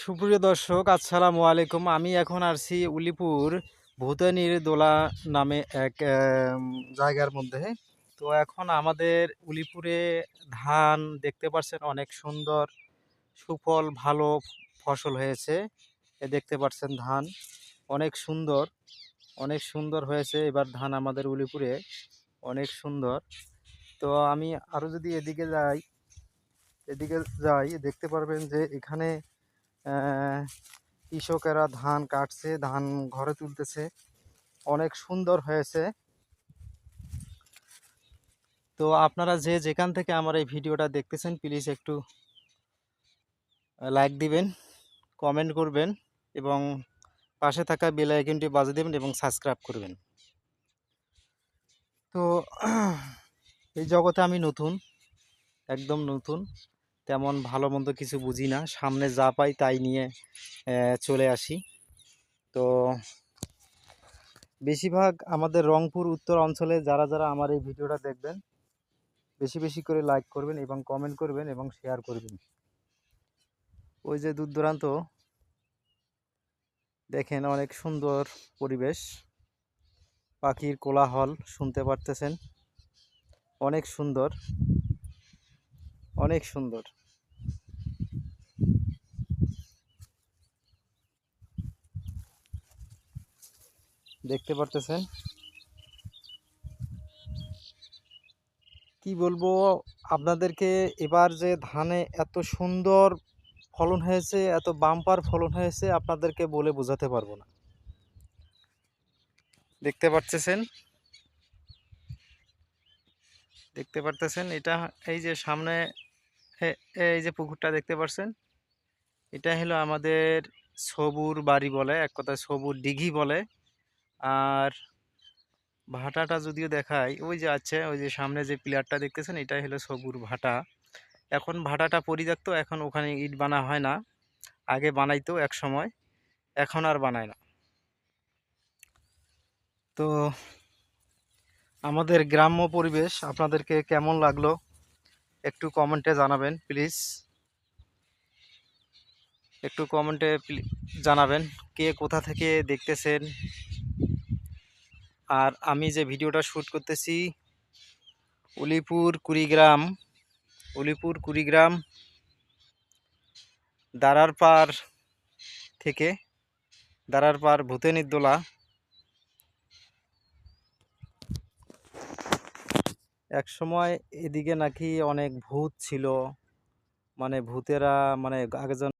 সুপ্রিয় দর্শক, আসসালামু আলাইকুম। আমি এখন আসছি উলিপুর ভূতানির দোলা নামে এক জায়গার মধ্যে। তো এখন আমাদের উলিপুরে ধান দেখতে পাচ্ছেন অনেক সুন্দর, সুফল, ভালো ফসল হয়েছে। এ দেখতে পাচ্ছেন ধান অনেক সুন্দর অনেক সুন্দর হয়েছে। এবার ধান আমাদের উলিপুরে অনেক সুন্দর। তো আমি আরও যদি এদিকে যাই এদিকে যাই, দেখতে পারবেন যে এখানে কৃষকেরা ধান কাটছে, ধান ঘরে তুলতেছে। অনেক সুন্দর হয়েছে। তো আপনারা যে যেখান থেকে আমার এই ভিডিওটা দেখতেছেন প্লিজ একটু লাইক দিবেন কমেন্ট করবেন এবং পাশে থাকা বেল আইকনটি দেবেন এবং সাবস্ক্রাইব করবেন। তো, এই জগতে আমি নতুন, একদম নতুন। তেমন ভালো মন্দ কিছু বুঝি না। সামনে যা পাই তাই নিয়ে চলে আসি। তো বেশিরভাগ আমাদের রংপুর উত্তর অঞ্চলে যারা যারা আমার এই ভিডিওটা দেখবেন, বেশি বেশি করে লাইক করবেন এবং কমেন্ট করবেন এবং শেয়ার করবেন। ওই যে দূর দূরান্ত, দেখেন অনেক সুন্দর পরিবেশ। পাখির কোলাহল শুনতে পারতেছেন। অনেক সুন্দর অনেক সুন্দর। দেখতে পারতেছেন। কি বলব, আপনাদেরকে এবার যে ধানে এত সুন্দর ফলন হয়েছে, এত বাম্পার ফলন হয়েছে, আপনাদেরকে বলে বোঝাতে পারব না। দেখতে পারতেছেন? দেখতে পারতেছেন? এটা এই যে সামনে এই যে পুকুরটা দেখতে পাচ্ছেন এটা হলো আমাদের সবুর বাড়ি বলে, এক কথায় সবুর দিঘি বলে। আর ভাটাটা যদিও দেখায় ওই যে আছে, ওই যে সামনে যে পিলারটা দেখতেছেন, এটাই হলো সবুর ভাটা। এখন ভাটাটা পরিত্যক্ত, এখন ওখানে ইট বানা হয় না। আগে বানাইতো এক সময়, এখন আর বানায় না। তো আমাদের গ্রাম্য পরিবেশ, আপনাদেরকে কেমন লাগল একটু কমেন্টে জানাবেন, প্লিজ। একটু কমেন্টে জানাবেন, কে কোথা থেকে দেখতেছেন আর আমি যে ভিডিওটা শ্যুট করতেছি, উলিপুর কুড়িগ্রাম উলিপুর কুড়িগ্রাম, দারারপাড় থেকে দারারপাড় ভূতেনির দোলা এক সময় এদিকে নাকি অনেক ভূত ছিল মানে ভূতেরা মানে আগে যেন